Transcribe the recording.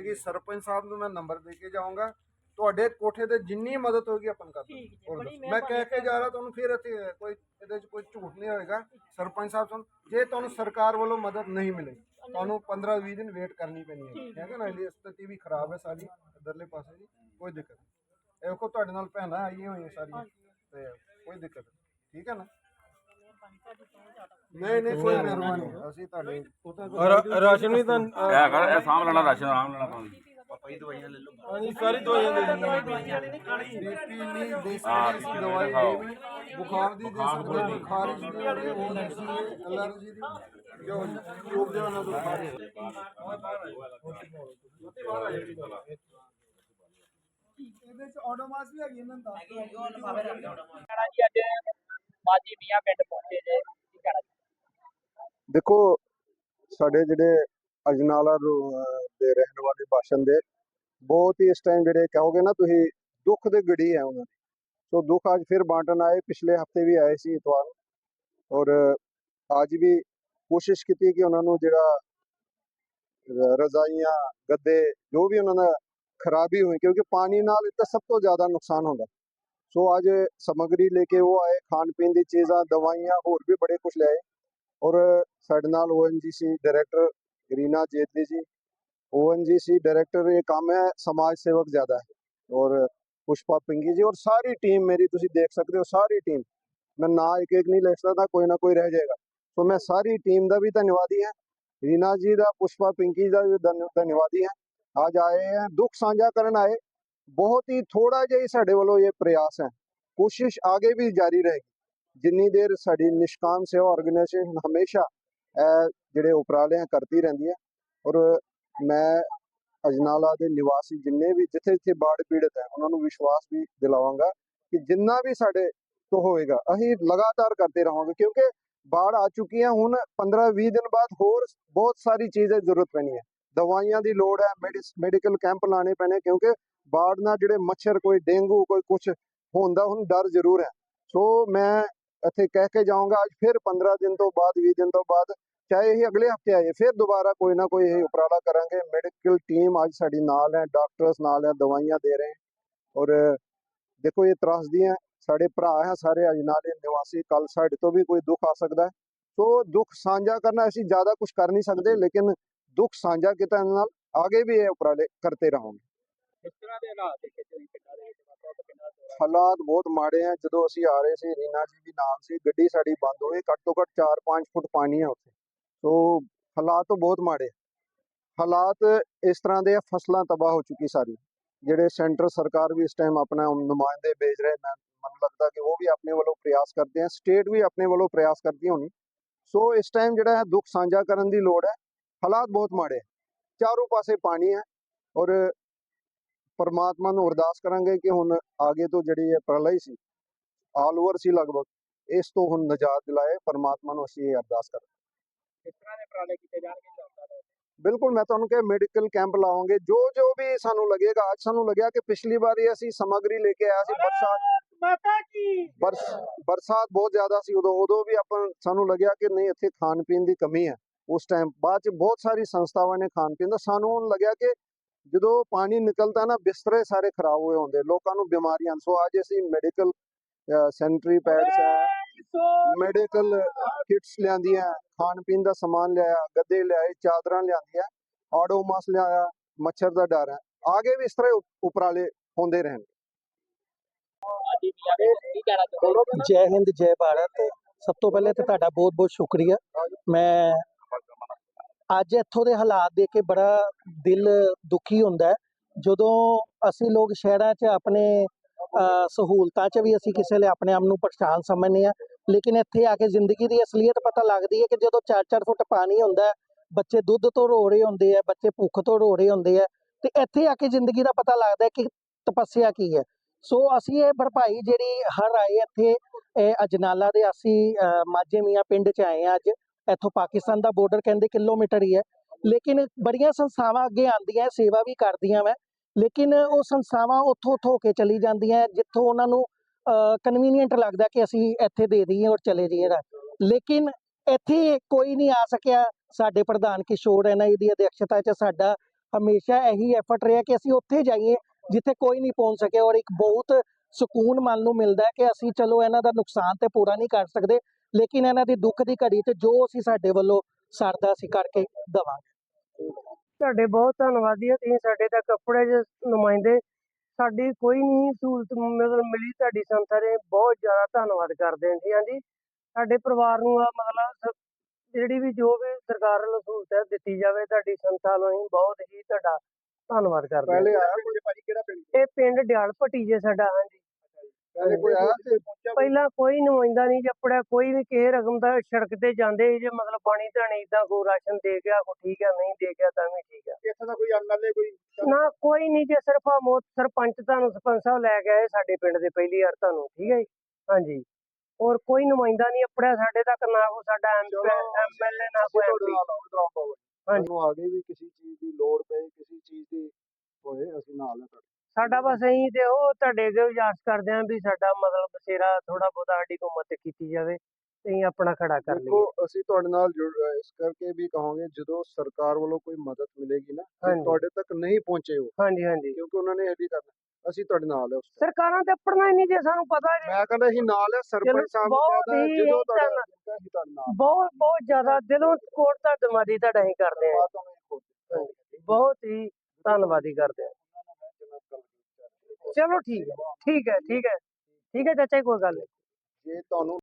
ਸਕੇਗੀ ਸਰਪੰਚ ਸਾਹਿਬ ਨੂੰ ਮੈਂ ਨੰਬਰ ਦੇ ਕੇ ਜਾਊਂਗਾ। ਤੁਹਾਡੇ ਕੋਠੇ ਤੇ ਜਿੰਨੀ ਮਦਦ ਹੋਗੀ ਆਪਾਂ ਕਰ ਠੀਕ ਜੀ, ਹੋਰ ਬੜੀ ਦੱਸੋ। ਮੈਂ ਕਹਿ ਕੇ ਜਾ ਰਿਹਾ ਤੁਹਾਨੂੰ ਫਿਰ ਇੱਥੇ ਕੋਈ ਇਹਦੇ 'ਚ ਕੋਈ ਝੂਠ ਨਹੀਂ ਹੋਏਗਾ। ਸਰਪੰਚ ਸਾਹਿਬ ਤੁਹਾਨੂੰ ਜੇ ਤੁਹਾਨੂੰ ਸਰਕਾਰ ਵੱਲੋਂ ਮਦਦ ਨਹੀਂ ਮਿਲੇ ਤੁਹਾਨੂੰ 15 20 ਦਿਨ ਵੇਟ ਕਰਨੀ ਪੈਣੀ ਹੈ। ਠੀਕ ਠੀਕ ਹੈ ਨਾ ਇਹ ਸਥਿਤੀ ਵੀ ਖਰਾਬ ਹੈ ਸਾਰੀ ਇਧਰਲੇ ਪਾਸੇ ਦੀ ਕੋਈ ਦਿੱਕਤ ਨਹੀਂ। ਇਹ ਦੇਖੋ ਤੁਹਾਡੇ ਨਾਲ ਭੈਣਾਂ ਆਈਆਂ ਹੋਈਆਂ ਸਾਰੀਆਂ ਤੇ ਕੋਈ ਦਿੱਕਤ ਨਹੀਂ। ਠੀਕ ਹੈ ਨਾ? ਨਹੀਂ ਨਹੀਂ ਕੋਈ ਮਿਹਰਬਾਨੀ। ਅਸੀਂ ਤੁਹਾਡੇ ਰਾ- ਰਾਸ਼ਨ ਵੀ ਤਾਂ ਅ, ਇਹ ਕਰ ਇਹ ਸਾਂਭ ਲੈਣਾ ਰਾਸ਼ਨ ਆਰਾਮ ਲੈਣਾ ਪਾਣੀ ਹਾਂਜੀ ਸਾਰੀ ਦਵਾਈਆਂ ਦੇ ਦਿੰਦੇ ਬੀਪੀ ਨਹੀਂ ਦੇ ਸਕਦੇ ਅਸੀਂ ਦਵਾਈ ਦੇਵੇ। ਬੁਖਾਰ ਦੀ ਦੇ। ਸਕਦੇ ਹਾਂ ਖਾਰਿਸ਼ ਦੀ ਹੋ ਹੈ ਐਲਰਜੀ ਦੀ। ਜੋ? ਰੋਗ ਦੇ ਨਾਲ ਤੋਂ ਖਾਰਿਸ਼ ਇਹਦੇ ਚ ਆਟੋਮਾਸ ਵੀ ਹੈਗੀ ਇਹਨਾਂ ਦਾ ਜੀ ਅੱਜ ਮਾਜੀ ਮੀਆਂ ਪਿੰਡ ਪਹੁੰਚੇ ਜੇ ਕੀ ਕਹਿਣਾ ਦੇਖੋ, ਸਾਡੇ ਜਿਹੜੇ ਅਜਨਾਲਾ ਦੇ ਰਹਿਣ ਵਾਲੇ ਬਾਸ਼ਨ ਦੇ, ਬਹੁਤ ਹੀ ਇਸ ਟਾਈਮ ਜਿਹੜੇ ਕਹੋਗੇ ਨਾ, ਤੁਸੀਂ ਦੁੱਖ ਦੇ ਗੜੀ ਹੈ ਉਹਨਾਂ ਦੀ। ਸੋ ਦੁੱਖ ਅੱਜ ਫਿਰ ਬਾਂਟਣ ਆਏ, ਪਿਛਲੇ ਹਫ਼ਤੇ ਵੀ ਆਏ ਸੀ ਇਤਵਾਰ ਔਰ ਅੱਜ ਵੀ ਕੋਸ਼ਿਸ਼ ਕੀਤੀ ਕਿ ਉਹਨਾਂ ਨੂੰ ਜਿਹੜਾ ਰਜ਼ਾਈਆਂ, ਗੱਦੇ, ਜੋ ਵੀ ਉਹਨਾਂ ਦਾ ਖਰਾਬੀ ਹੋਈ, ਕਿਉਂਕਿ ਪਾਣੀ ਨਾਲ ਤਾਂ ਸਭ ਤੋਂ ਜ਼ਿਆਦਾ ਨੁਕਸਾਨ ਹੁੰਦਾ। ਸੋ ਅੱਜ ਸਮਗਰੀ ਲੈ ਕੇ ਉਹ ਆਏ, ਖਾਣ ਪੀਣ ਦੀ ਚੀਜ਼ਾਂ, ਦਵਾਈਆਂ, ਹੋਰ ਵੀ ਬੜੇ ਕੁਝ ਲਏ ਔਰ ਸਾਡੇ ਨਾਲ ਓਐਨਜੀਸੀ ਡਾਇਰੈਕਟਰ ਗਰੀਨਾ ਜੇਤਲੀ ਜੀ। ਓਐਨਜੀਸੀ ਡਾਇਰੈਕਟਰ ਇਹ ਕੰਮ ਹੈ, ਸਮਾਜ ਸੇਵਕ ਜ਼ਿਆਦਾ ਹੈ। ਔਰ ਪੁਸ਼ਪਾ ਪਿੰਗੀ ਜੀ ਔਰ ਸਾਰੀ ਟੀਮ ਮੇਰੀ ਤੁਸੀਂ ਦੇਖ ਸਕਦੇ ਹੋ, ਸਾਰੀ ਟੀਮ ਮੈਂ ਨਾ ਇੱਕ ਇੱਕ ਨਹੀਂ ਲੈ ਸਕਦਾ, ਕੋਈ ਨਾ ਕੋਈ ਰਹਿ ਜਾਏਗਾ। ਸੋ ਮੈਂ ਸਾਰੀ ਟੀਮ ਦਾ ਵੀ ਧੰਨਵਾਦੀ ਹਾਂ। ਰੀਨਾ ਜੀ ਦਾ, ਪੁਸ਼ਪਾ ਪਿੰਕੀ ਦਾ ਵੀ ਧੰਨਵਾਦੀ ਹਾਂ। ਅੱਜ ਆਏ ਹਨ ਦੁੱਖ ਸਾਂਝਾ ਕਰਨ ਆਏ। ਬਹੁਤ ਹੀ ਥੋੜਾ ਜਿਹਾ ਸਾਡੇ ਵੱਲੋਂ ਇਹ ਪ੍ਰਯਾਸ ਹੈ। ਕੋਸ਼ਿਸ਼ ਆਗੇ ਵੀ ਜਾਰੀ ਰਹੇਗੀ। ਜਿੰਨੀ ਦੇਰ ਸਾਡੀ ਨਿਸ਼ਕਾਮ ਸੇਵਾ ਆਰਗੇਨਾਈਜੇਸ਼ਨ ਹਮੇਸ਼ਾ ਇਹ ਜਿਹੜੇ ਉਪਰਾਲੇ ਕਰਦੀ ਰਹਿੰਦੀ ਹੈ ਔਰ ਮੈਂ ਅਜਨਾਲਾ ਦੇ ਨਿਵਾਸੀ ਜਿੰਨੇ ਵੀ ਜਿੱਥੇ ਜਿੱਥੇ ਬਾੜ ਪੀੜਤ ਹੈ, ਉਹਨਾਂ ਨੂੰ ਵਿਸ਼ਵਾਸ ਵੀ ਦਿਲਾਵਾਂਗਾ ਕਿ ਜਿੰਨਾ ਵੀ ਸਾਡੇ ਤੋਂ ਹੋਏਗਾ, ਅਸੀਂ ਲਗਾਤਾਰ ਕਰਦੇ ਰਹਾਂਗੇ ਕਿਉਂਕਿ ਬਾੜ ਆ ਚੁੱਕੀ ਹੈ, ਹੁਣ 15-20 ਦਿਨ ਬਾਅਦ ਹੋਰ ਬਹੁਤ ਸਾਰੀ ਚੀਜ਼ਾਂ ਜ਼ਰੂਰਤ ਪੈਣੀ ਹੈ। ਦਵਾਈਆਂ ਦੀ ਲੋੜ ਹੈ ਮੈਡੀਕਲ ਕੈਂਪ ਲਾਣੇ ਪੈਣੇ ਕਿਉਂਕਿ ਬਾੜ ਨਾਲ ਜਿਹੜੇ ਮੱਛਰ ਕੋਈ ਡੇਂਗੂ ਕੋਈ ਕੁਝ ਹੁੰਦਾ ਹੁਣ ਡਰ ਜ਼ਰੂਰ ਹੈ। ਸੋ ਮੈਂ ਇੱਥੇ ਕਹਿ ਕੇ ਜਾਊਂਗਾ ਅੱਜ ਫਿਰ 15 ਦਿਨ ਤੋਂ ਬਾਅਦ 20 ਦਿਨ ਤੋਂ ਬਾਅਦ ਚਾਹੇ ਇਹ ਅਗਲੇ ਹਫ਼ਤੇ ਆਏ ਫਿਰ ਦੁਬਾਰਾ ਕੋਈ ਨਾ ਕੋਈ ਇਹ ਉਪਰਾਲਾ ਕਰਾਂਗੇ। ਮੈਡੀਕਲ ਟੀਮ ਅੱਜ ਸਾਡੀ ਨਾਲ ਹੈ ਡਾਕਟਰਸ ਨਾਲ ਹੈ ਦਵਾਈਆਂ ਦੇ ਰਹੇ ਔਰ ਦੇਖੋ ਇਹ ਤਰਾਸਦੀਆਂ ਸਾਡੇ ਭਰਾ ਹੈ ਸਾਰੇ ਅਜਨਾਲੇ ਨਿਵਾਸੀ ਕੱਲ ਸਾਡੇ ਤੋਂ ਵੀ ਕੋਈ ਦੁੱਖ ਆ ਸਕਦਾ ਹੈ। ਸੋ ਦੁੱਖ ਸਾਂਝਾ ਕਰਨਾ ਅਸੀਂ ਜ਼ਿਆਦਾ ਕੁਝ ਕਰ ਨਹੀਂ ਸਕਦੇ ਲੇਕਿਨ ਦੁੱਖ ਸਾਂਝਾ ਕੀਤਾ ਨਾਲ ਆਗੇ ਵੀ ਇਹ ਉਪਰਾਲੇ ਕਰਤੇ ਰਹਾਂਗੇ। ਇਸ ਤਰ੍ਹਾਂ ਦੇ ਹਾਲਾਤ ਦੇਖੇ ਤੁਸੀਂ ਪਿੰਡਾਂ ਦੇ ਵਿੱਚ ਮਤਲਬ ਪਿੰਡਾਂ ਦੇ ਹਾਲਾਤ ਬਹੁਤ ਮਾੜੇ ਆ। ਜਦੋਂ ਅਸੀਂ ਆ ਰਹੇ ਸੀ, ਰੀਨਾ ਜੀ ਵੀ ਨਾਲ ਸੀ, ਗੱਡੀ ਸਾਡੀ ਬੰਦ ਹੋਈ, ਘੱਟ ਤੋਂ ਘੱਟ 4-5 ਫੁੱਟ ਪਾਣੀ ਆ ਉੱਥੇ। ਸੋ ਹਾਲਾਤ ਤਾਂ ਬਹੁਤ ਮਾੜੇ ਹਾਲਾਤ ਇਸ ਤਰ੍ਹਾਂ ਦੇ ਆ, ਫਸਲਾਂ ਤਬਾਹ ਹੋ ਚੁੱਕੀ ਸਾਰੀ। ਜਿਹੜੇ ਸੈਂਟਰ ਸਰਕਾਰ ਵੀ ਇਸ ਟਾਈਮ ਆਪਣਾ ਨੁਮਾਇੰਦੇ ਭੇਜ ਰਹੇ, ਮੈਂ, ਮੈਨੂੰ ਲੱਗਦਾ ਕਿ ਉਹ ਵੀ ਆਪਣੇ ਵੱਲੋਂ ਪ੍ਰਯਾਸ ਕਰਦੇ ਆ। ਸਟੇਟ ਵੀ ਆਪਣੇ ਵੱਲੋਂ ਪ੍ਰਯਾਸ ਕਰਦੀ ਹੋਣੀ। ਸੋ ਇਸ ਟਾਈਮ ਜਿਹੜਾ ਹੈ, ਦੁੱਖ ਸਾਂਝਾ ਕਰਨ ਦੀ ਲੋੜ ਹੈ। ਹਾਲਾਤ ਬਹੁਤ ਮਾੜੇ ਚਾਰੋਂ ਪਾਸੇ ਪਾਣੀ ਹੈ ਔਰ ਪਰਮਾਤਮਾ ਨੂੰ ਅਰਦਾਸ ਕਰਾਂਗੇ ਕਿ ਹੁਣ ਆਗੇ ਤੋਂ ਜਿਹੜੀ ਇਹ ਪ੍ਰਲय ਸੀ ਆਲ ਓਵਰ ਸੀ ਲਗਭਗ ਇਸ ਤੋਂ ਹੁਣ ਨਜਾਤ ਦਿਲਾਏ ਪਰਮਾਤਮਾ ਨੂੰ ਅਸੀਂ ਇਹ ਅਰਦਾਸ ਕਰਾਂਗੇ। ਇਸ ਤਰ੍ਹਾਂ ਦੇ ਉਪਰਾਲੇ ਕੀਤੇ ਜਾਣਗੇ ਬਿਲਕੁਲ ਮੈਂ ਤੁਹਾਨੂੰ ਕਿਹਾ ਮੈਡੀਕਲ ਕੈਂਪ ਲਾਵਾਂਗੇ ਜੋ ਜੋ ਵੀ ਸਾਨੂੰ ਲੱਗੇਗਾ ਅੱਜ ਸਾਨੂੰ ਲੱਗਿਆ ਕਿ ਪਿਛਲੀ ਵਾਰੀ ਅਸੀਂ ਸਮੱਗਰੀ ਲੈ ਕੇ ਆਇਆ ਸੀ ਬਰਸਾਤ ਮਾਤਾ ਕੀ ਬਰਸ ਬਰਸਾਤ ਬਹੁਤ ਜ਼ਿਆਦਾ ਸੀ ਉਦੋਂ ਉਦੋਂ ਵੀ ਆਪਾਂ ਸਾਨੂੰ ਲੱਗਿਆ ਕਿ ਨਹੀਂ ਇੱਥੇ ਖਾਣ ਪੀਣ ਦੀ ਕਮੀ ਹੈ। ਉਸ ਟਾਈਮ ਬਾਅਦ ਚ ਬਹੁਤ ਸਾਰੀ ਸੰਸਥਾਵਾਂ ਨੇ ਖਾਣ ਪੀਣ ਦਾ ਸਾਨੂੰ ਲੱਗਿਆ ਕਿ ਜਦੋਂ ਪਾਣੀ ਨਿਕਲਦਾ ਨਾ, ਬਿਸਤਰੇ ਸਾਰੇ ਖਰਾਬ ਹੋਏ ਹੁੰਦੇ। ਲੋਕਾਂ ਨੂੰ ਬਿਮਾਰੀਆਂ। ਸੋ ਅੱਜ ਅਸੀਂ ਮੈਡੀਕਲ ਸੈਨੀਟਰੀ ਪੈਡਸ ਹੈ ਮੈਡੀਕਲ ਕਿਟਸ ਲਿਆਂਦੀਆਂ ਖਾਣ ਪੀਣ ਦਾ ਸਮਾਨ ਲਿਆਇਆ, ਗੱਦੇ ਲਿਆਏ, ਚਾਦਰਾਂ ਲਿਆਂਦੀਆਂ ਆਡੋਮਾਸ ਲਿਆਇਆ, ਮੱਛਰ ਦਾ ਡਰ ਹੈ। ਆਗੇ ਵੀ ਇਸ ਤਰ੍ਹਾਂ ਉਪਰਾਲੇ ਹੁੰਦੇ ਰਹਿਣਗੇ। ਜੈ ਹਿੰਦ, ਜੈ ਭਾਰਤ। ਸਭ ਤੋਂ ਪਹਿਲੇ ਤੇ ਤੁਹਾਡਾ ਬਹੁਤ ਬਹੁਤ ਸ਼ੁਕਰੀਆ। ਮੈਂ ਅੱਜ ਇੱਥੋਂ ਦੇ ਹਾਲਾਤ ਦੇਖ ਕੇ ਬੜਾ ਦਿਲ ਦੁਖੀ ਹੁੰਦਾ ਹੈ। ਜਦੋਂ ਅਸੀਂ ਲੋਕ ਸ਼ਹਿਰਾਂ 'ਚ ਆਪਣੇ ਅਹ, ਸਹੂਲਤਾਂ 'ਚ ਵੀ ਅਸੀਂ ਕਿਸੇ ਲਈ ਆਪਣੇ ਆਪ ਨੂੰ ਪਛਾਣ ਸਮਝਦੇ ਆ ਲੇਕਿਨ ਇੱਥੇ ਆ ਕੇ ਜ਼ਿੰਦਗੀ ਦੀ ਅਸਲੀਅਤ ਪਤਾ ਲੱਗਦੀ ਹੈ ਕਿ ਜਦੋਂ 4-4 ਫੁੱਟ ਪਾਣੀ ਹੁੰਦਾ ਬੱਚੇ ਦੁੱਧ ਤੋਂ ਰੋ ਰਹੇ ਹੁੰਦੇ ਆ ਬੱਚੇ ਭੁੱਖ ਤੋਂ ਰੋ ਰਹੇ ਹੁੰਦੇ ਆ ਤੇ ਇੱਥੇ ਆ ਕੇ ਜ਼ਿੰਦਗੀ ਦਾ ਪਤਾ ਲੱਗਦਾ ਕਿ ਤਪੱਸਿਆ ਕੀ ਹੈ। ਸੋ ਅਸੀਂ ਇਹ ਭਰਪਾਈ ਜਿਹੜੀ ਹਰ ਆਏ ਇੱਥੇ ਅਜਨਾਲਾ ਦੇ ਅਸੀਂ ਅਹ, ਮਾਝੇ ਮੀਆਂ ਪਿੰਡ ਚ ਆਏ ਆ ਅੱਜ। ਇੱਥੋਂ ਪਾਕਿਸਤਾਨ ਦਾ ਬਾਰਡਰ ਕਹਿੰਦੇ ਕਿਲੋਮੀਟਰ ਹੀ ਹੈ। ਲੇਕਿਨ ਬੜੀਆਂ ਸੰਸਥਾਵਾਂ ਅੱਗੇ ਆਉਂਦੀਆਂ, ਸੇਵਾ ਵੀ ਕਰਦੀਆਂ ਵਾ। ਲੇਕਿਨ ਉਹ ਸੰਸਥਾਵਾਂ ਉੱਥੋਂ ਉੱਥੋਂ ਕੇ ਚਲੀ ਜਾਂਦੀਆਂ, ਜਿੱਥੋਂ ਉਹਨਾਂ ਨੂੰ ਕਨਵੀਨੀਅੰਟ ਲੱਗਦਾ ਕਿ ਅਸੀਂ ਇੱਥੇ ਦੇ ਦਈਏ ਔਰ ਚਲੇ ਜਾਈਏ ਲੇਕਿਨ ਇੱਥੇ ਕੋਈ ਨਹੀਂ ਆ ਸਕਿਆ। ਸਾਡੇ ਪ੍ਰਧਾਨ ਕਿਸ਼ੋਰ ਹੈ ਨਾ ਇਹਦੀ ਅਧਿਕਸ਼ਤਾ 'ਚ ਸਾਡਾ ਹਮੇਸ਼ਾ ਇਹੀ ਐਫਰਟ ਰਿਹਾ ਕਿ ਅਸੀਂ ਉੱਥੇ ਜਾਈਏ, ਜਿੱਥੇ ਕੋਈ ਨਹੀਂ ਪਹੁੰਚ ਸਕਿਆ ਔਰ ਇੱਕ ਬਹੁਤ ਸਕੂਨ ਮਨ ਨੂੰ ਮਿਲਦਾ ਕਿ ਅਸੀਂ ਚਲੋ ਇਹਨਾਂ ਦਾ ਨੁਕਸਾਨ ਤੇ ਪੂਰਾ ਨਹੀਂ ਕਰ ਸਕਦੇ। ਲੇਕਿਨ ਇਹਨਾਂ ਦੀ ਦੁੱਖ ਦੀ ਘੜੀ ਤੇ ਜੋ ਅਸੀਂ ਸਾਡੇ ਵੱਲੋਂ ਸਰਦਾ ਅਸੀਂ ਕਰਕੇ ਦਵਾਂਗੇ। ਤੁਹਾਡੇ ਬਹੁਤ ਧੰਨਵਾਦੀ ਹਾਂ ਤੁਸੀਂ ਸਾਡੇ ਤੱਕ ਕੱਪੜੇ ਦੇ ਨੁਮਾਇੰਦੇ ਸਾਡੀ ਕੋਈ ਨਹੀਂ ਸਹੂਲਤ ਮਤਲਬ ਮਿਲੀ ਤੁਹਾਡੀ ਸੰਸਥਾ ਦੇ ਬਹੁਤ ਜ਼ਿਆਦਾ ਧੰਨਵਾਦ ਕਰਦੇ ਹਾਂ ਜੀ ਹਾਂਜੀ। ਸਾਡੇ ਪਰਿਵਾਰ ਨੂੰ ਆ ਮਤਲਬ ਸ- ਜਿਹੜੀ ਵੀ ਜੋ ਵੀ ਸਰਕਾਰ ਵੱਲੋਂ ਸਹੂਲਤ ਹੈ ਦਿੱਤੀ ਜਾਵੇ ਤੁਹਾਡੀ ਸੰਸਥਾ ਵੱਲੋਂ ਅਸੀਂ ਬਹੁਤ ਹੀ ਤੁਹਾਡਾ ਧੰਨਵਾਦ ਕਰਦੇ ਹਾਂ। ਪਹਿਲੇ ਆਇਆ ਕੋਈ ਭਾਜੀ ਕਿਹੜਾ ਪਿੰਡ? ਇਹ ਪਿੰਡ ਦਿਆਲ ਭੱਟੀ ਜੇ ਸਾਡਾ ਹਾਂਜੀ। ਪਹਿਲੇ ਕੋਈ ਆਇਆ ਤੇ ਪਹਿਲਾਂ ਕੋਈ ਨੁਮਾਇੰਦਾ ਨਹੀਂ ਜਪੜਿਆ ਕੋਈ ਵੀ ਕਿਸੇ ਰਕਮ ਦਾ ਸੜਕ ਤੇ ਜਾਂਦੇ ਜੇ ਮਤਲਬ ਪਾਣੀ ਧਾਣੀ ਇਦਾਂ ਕੋ ਰਾਸ਼ਨ ਦੇ ਗਿਆ ਕੋ ਠੀਕ ਹੈ ਨਹੀਂ ਦੇ ਗਿਆ ਤਾਂ ਵੀ ਠੀਕ ਹੈ ਇੱਥੇ ਦਾ ਕੋਈ ਐਮਐਲਏ ਕੋਈ ਨਾ ਕੋਈ ਨਹੀਂ ਜੇ ਸਿਰਫ ਆ ਮੋਤ ਸਰਪੰਚ ਤੁਹਾਨੂੰ ਸਰਪੰਚ ਸਾਹਿਬ ਲੈ ਕੇ ਆਏ ਸਾਡੇ ਪਿੰਡ ਦੇ ਪਹਿਲੀ ਵਾਰ ਤੁਹਾਨੂੰ ਠੀਕ ਹੈ ਜੀ? ਹਾਂਜੀ। ਹੋਰ ਕੋਈ ਨੁਮਾਇੰਦਾ ਨਹੀਂ ਆਪੜਿਆ ਸਾਡੇ ਤੱਕ ਨਾ ਕੋ ਸਾਡਾ ਐਮਐਲਏ ਨਾ ਕੋਈ ਐਮਪੀ ਹਾਂਜੀ। ਸਾਨੂੰ ਆਗੇ ਵੀ ਕਿਸੇ ਚੀਜ਼ ਦੀ ਲੋੜ ਪਏ ਕਿਸੇ ਚੀਜ਼ ਦੀ ਹੋਏ ਅਸੀਂ ਨਾਲ ਹਾਂ ਸਾਡਾ ਬਸ ਇਹੀ ਤੇ ਉਹ ਤੁਹਾਡੇ ਅੱਗੇ ਗੁਜ਼ਾਰਿਸ਼ ਕਰਦੇ ਆਂ ਵੀ ਸਾਡਾ ਮਤਲਬ ਬਸੇਰਾ ਥੋੜਾ ਬਹੁਤਾ ਸਾਡੀ ਕੋ ਮਦਦ ਕੀਤੀ ਜਾਵੇ ਤੇ ਅਸੀਂ ਆਪਣਾ ਖੜਾ ਕਰ ਲਈਏ। ਦੇਖੋ ਅਸੀਂ ਤੁਹਾਡੇ ਨਾਲ ਇਸ ਕਰਕੇ ਵੀ ਕਹਾਂਗੇ ਜਦੋਂ ਸਰਕਾਰ ਵੱਲੋਂ ਕੋਈ ਮਦਦ ਮਿਲੇਗੀ ਨਾ। ਤੁਹਾਡੇ ਤੱਕ ਨਹੀਂ ਪਹੁੰਚੇ ਉਹ। ਹਾਂਜੀ ਹਾਂਜੀ। ਕਿਉਂਕਿ ਉਹਨਾਂ ਨੇ ਇਹ ਵੀ ਕਰਨਾ ਅਸੀਂ ਤੁਹਾਡੇ ਨਾਲ ਹੈ। ਸਰਕਾਰਾਂ ਤੇ ਆਪਣਾ ਹੀ ਨਹੀਂ ਜੇ ਸਾਨੂੰ ਪਤਾ ਜੀ ਮੈਂ ਕਹਿੰਦਾ ਅਸੀਂ ਨਾਲ ਹੈ ਸਰਪੰਚ ਸਾਹਿਬ ਹੀ ਜਦੋਂ ਤੁਹਾਡਾ ਧੰਨ- ਜਿੰਦਾ ਅਸੀਂ ਤੁਹਾਡੇ ਨਾਲ ਬਹੁਤ ਬਹੁਤ ਜ਼ਿਆਦਾ ਦਿਲੋਂ ਕੋਟ ਧੰਨਵਾਦੀ ਤੁਹਾਡਾ ਅਸੀਂ ਕਰਦੇ ਆਂ ਬਹੁਤ ਹੀ ਧੰਨਵਾਦੀ ਕਰਦੇ ਆਂ ਚਲੋ ਠੀਕ ਹੈ ਠੀਕ ਹੈ ਠੀਕ ਹੈ ਠੀਕ ਹੈ ਚਾਚਾ ਜੀ, ਕੋਈ ਗੱਲ ਨਹੀਂ। ਜੇ ਤੁਹਾਨੂੰ